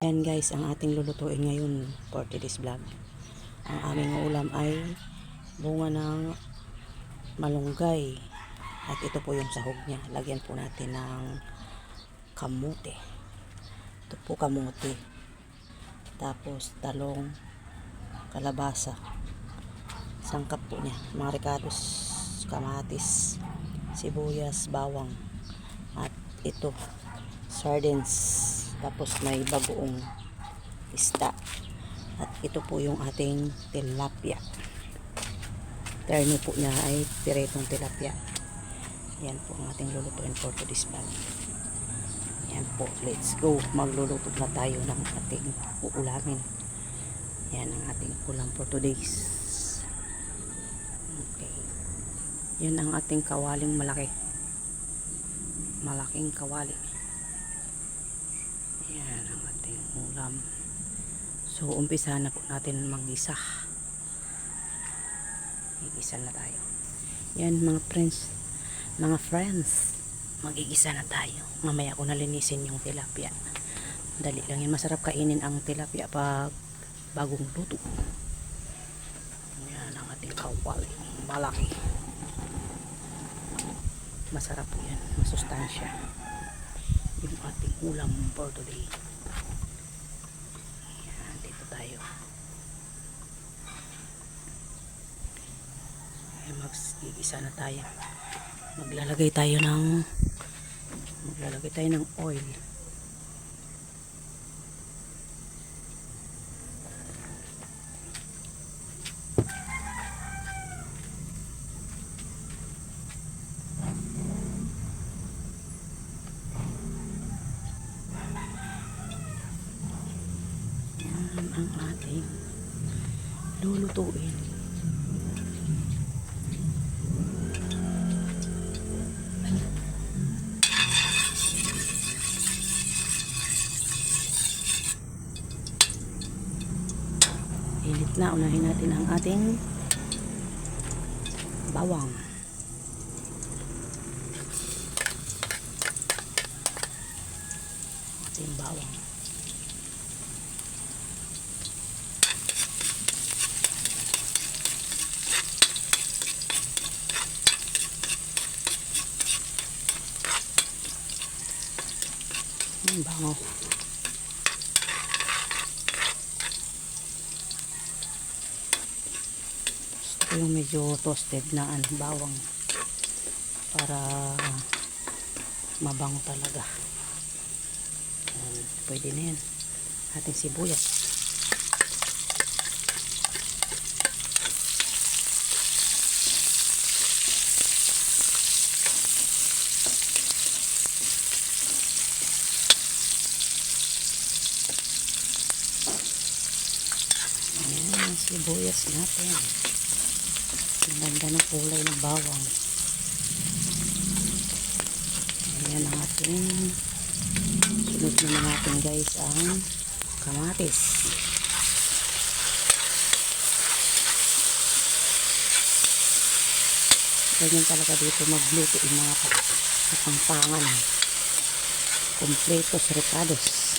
Yan guys, ang ating lulutuin ngayon for today's vlog. Ang aming ulam ay bunga ng malunggay. At ito po yung sahog niya. Lagyan po natin ng kamote. Ito po kamote. Tapos talong, kalabasa. Sangkap po niya. Mga ricados, kamatis, sibuyas, bawang. At ito, sardines. Tapos may bagoong isda. At ito po yung ating tilapia. Terno po niya ay piretong tilapia. Yan po ang ating lulutuin for today's vlog. Yan po, let's go. Magluluto na tayo ng ating uulamin. Yan ang ating ulam for today's. Okay. Yan ang ating kawaling malaki. Malaking kawali. Yan ang ating ulam. So, umpisa na po natin mag-isa. Mag-isa na tayo. Yan mga friends. Mga friends. Magigisa na tayo. Mamaya ko nalinisin yung tilapia. Dali lang yan. Masarap kainin ang tilapia pag bagong luto. Yan ang ating kawali. Malaki. Masarap po yan. Masustansya yung ating ulam for today. Yan, dito tayo. Ay, magigisa na tayo. Maglalagay tayo ng maglalagay tayo ng oil. Yan ang ating lulutuin. Init na. Unahin natin ang ating bawang. Ating bawang. Ang bango. Gusto yung medyo toasted na ano, bawang para mabango talaga. Yan, pwede na yan. Ating sibuyas. Ayan, sibuyas natin. Ang ganda ng kulay ng bawang. Ayan ang ating sunod na natin guys ang kamatis. Ganyan talaga dito magluto yung mga kapampangan. Kompletos recados.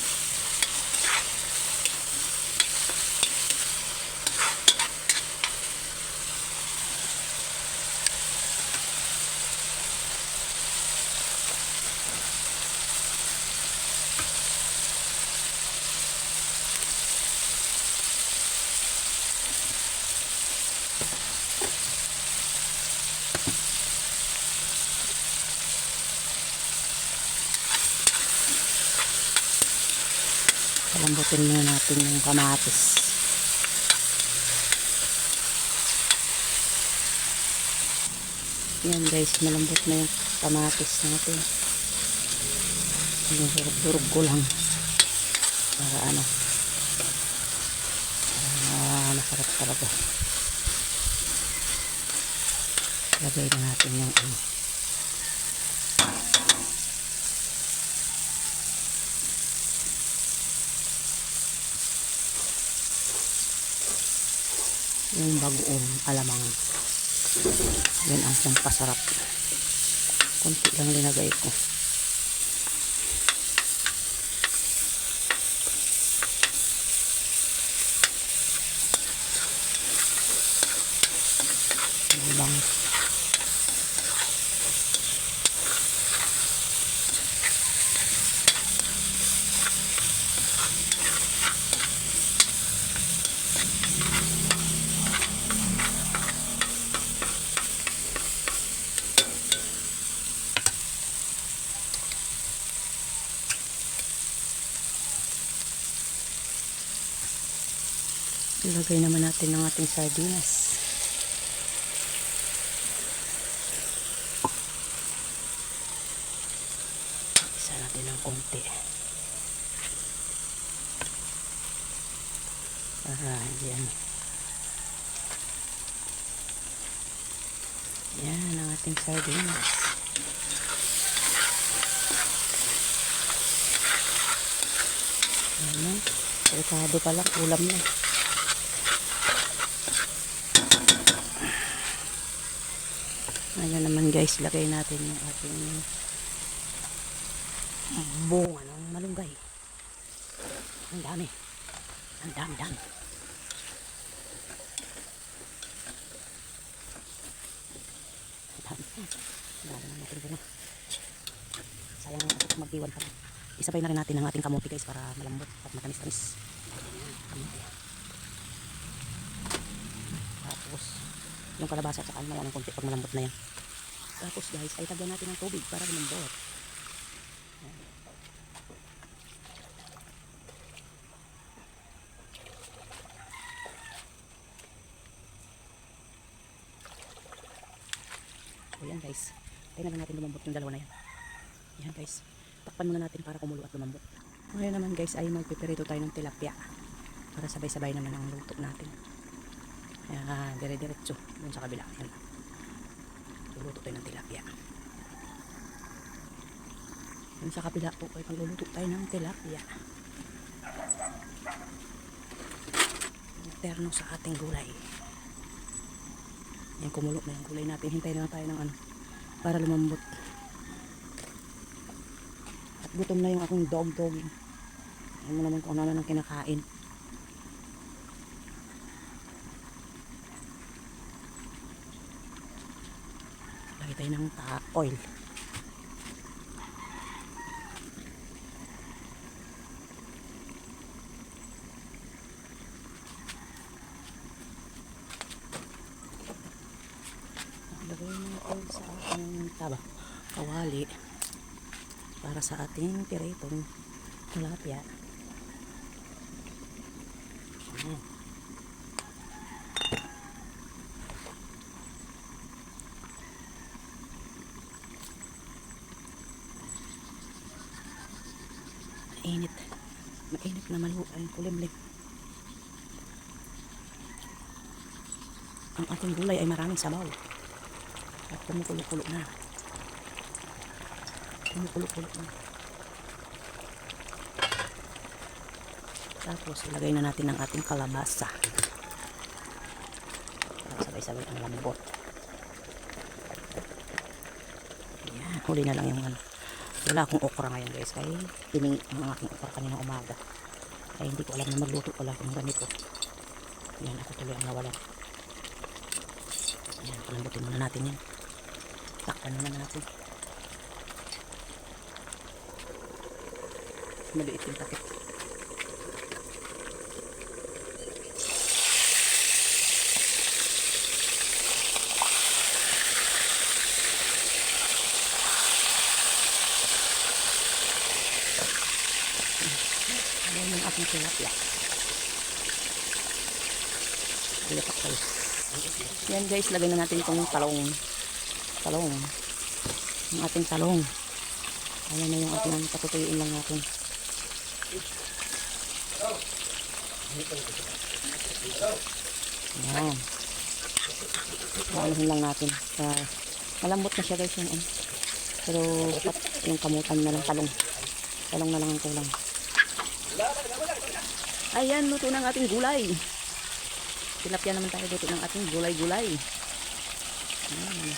Palambutin muna natin yung kamatis. Yan guys, malambot na yung kamatis natin. Durug-durug ko lang. Para ano. Para masarap talaga. Lagay na natin yung ano. yung bagoong alamang. Yan ang pampasarap. Konti lang linagay ko. Bang. Ilagay naman natin ang ating sardinas. Isa natin ng konti. Para yan. Yan ang ating sardinas. Yan na. Delikado pa lang. Ulam na. Ayan naman guys, lagay natin yung ating bunga ng malunggay. Ang dami. Ang dami, dami. Ang dami. Ang natin. Sayang magdiwan pa. Isabay na rin natin ang ating kamote guys para malambot at matamis-tamis. Tapos, yung kalabasa at saka ng konti pag malambot na yan. Tapos guys, ay tagyan natin ng tubig para lumambot. O yan guys. Tayo na natin lumambot yung dalawa na yan. Yan guys. Takpan muna natin para kumulo at lumambot. Ngayon naman guys ay magpiperito tayo ng tilapia. Para sabay-sabay naman ang luto natin. Ayan, dire-diretso. Doon sa kabila. Ayan. Luluto tayo ng tilapia. Doon sa kabila po ay pagluluto tayo ng tilapia. Terno sa ating gulay. Yan, kumulo na yung gulay natin. Hintayin na tayo ng ano, para lumambot. At gutom na yung akong dog-dog. Ayan mo naman kung ano na ng kinakain. Lagay tayo ng ta oil. Lagay natin sa ating taba. Kawali. Para sa ating piritong tilapia. Ayan. Mainit na malu ay kulimlim. Ang ating gulay ay maraming sabaw. At kumukulo-kulo na. Kumukulo-kulo na. Tapos ilagay na natin ang ating kalabasa. Para sabay-sabay ang lambot. Ayan, huli na lang yung ano. Wala akong okra ngayon guys. Kaya tining ang aking okra kanina umaga. Kaya hindi ko alam na magluto pala ng ganito. Yan, ako tuloy ang nawalan. Yan, palambutin muna natin yan. Takpan muna natin. Maliit yung takip. Ayan tilapia. Lipak kayo. Yan guys, lagay na natin itong talong. Talong. Yung ating talong. Ayan na yung ating patutuyuin lang natin. Yan. Maalahin lang natin. Sa, malambot na siya guys yung ano. Pero yung kamutan na lang talong. Talong na lang ang kulang. Ayan, luto ng ating gulay. Tilapia naman tayo luto ng ating gulay-gulay. Ayan.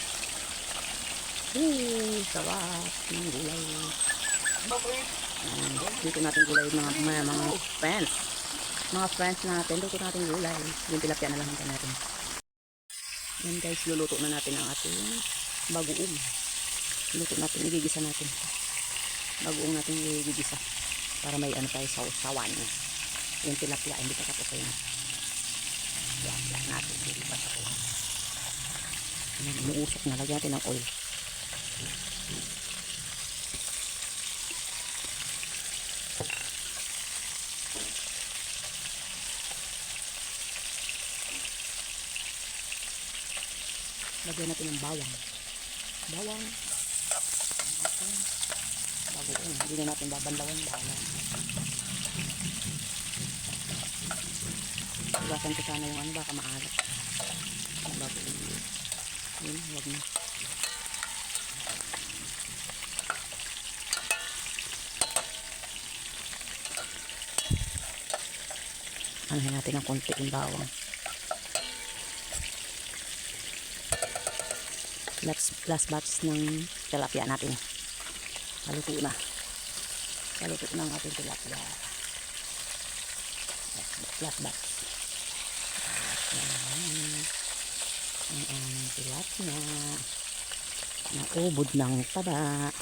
Ooh, sarap ng gulay. Ayan, dito natin gulay mga, mga, mga friends. Mga friends natin, luto natin gulay. Yung tilapia na lang natin. Yan guys, luluto na natin ang ating bagoong. Luto natin, igigisa natin. Bagoong natin igigisa. Para may ano tayo sa usawan. Yung tilapia, hindi pa tapos yun. Tilapia natin, hindi pa tapos. Ayan, umuusok na. Lagyan natin ng oil. Lagyan natin ng bawang. Bawang. Okay. Bago, hindi na natin babandawan bawang. Iwasan ko sana yung ano, baka maalat. Ang bagoong. Yun, huwag na. Anahin natin ng konti yung bawang. Last, last batch ng tilapia natin. Haluto na. Haluto na ang ating tilapia. Last batch. Ayan. Aming tilapia. Naubod ng taba.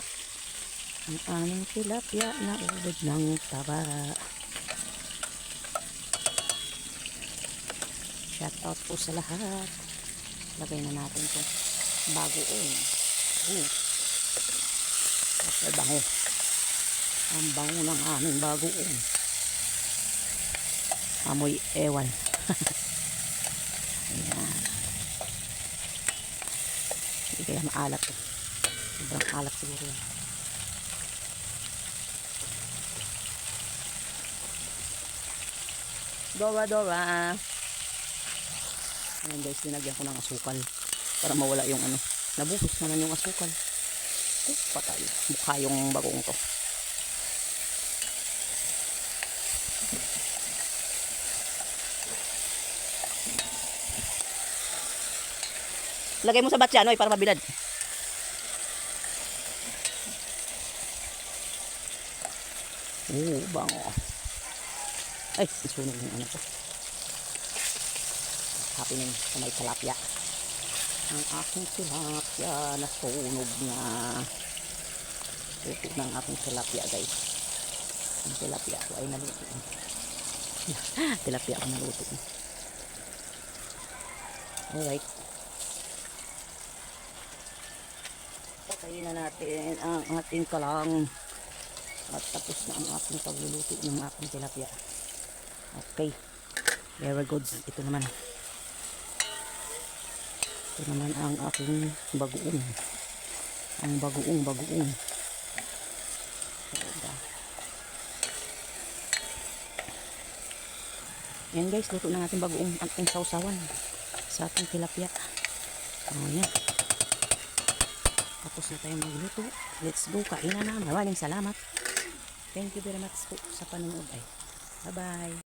Ang aming tilapia naubod ng taba. Shout out po sa lahat. Lagay na natin itong bagoong. Oh. Ang bango. Ang bango ng aming bagoong. Amoy ewan. Ayan. Kaya maalat to. Sobrang alat siguro yan. Dora, Dora. Ayan guys, linagyan ko ng asukal para mawala yung ano. Nabuhos naman yung asukal. Oh, patay. Mukha yung bagong to. Lagay mo sa batya, ano, para mabilad. Oh, bango. Ay, sunog yung ano ko happening sa may tilapia. Ang aking tilapia nasunog na. Luto ng aking tilapia guys. Ang tilapia ko ay naluto. tilapia ko naluto. Alright. Patayin na natin ang ating kalang. At tapos na ang aking pagluluto ng aking tilapia. Okay. Very good. Ito naman. Ito naman ang aking bagoong. Ang bagoong, bagoong. Yan guys, luto na natin bagoong ating sausawan sa ating tilapia. O yan. Tapos na tayo magluto. Let's go. Kainan na. Maraming salamat. Thank you very much po sa panonood. Bye-bye.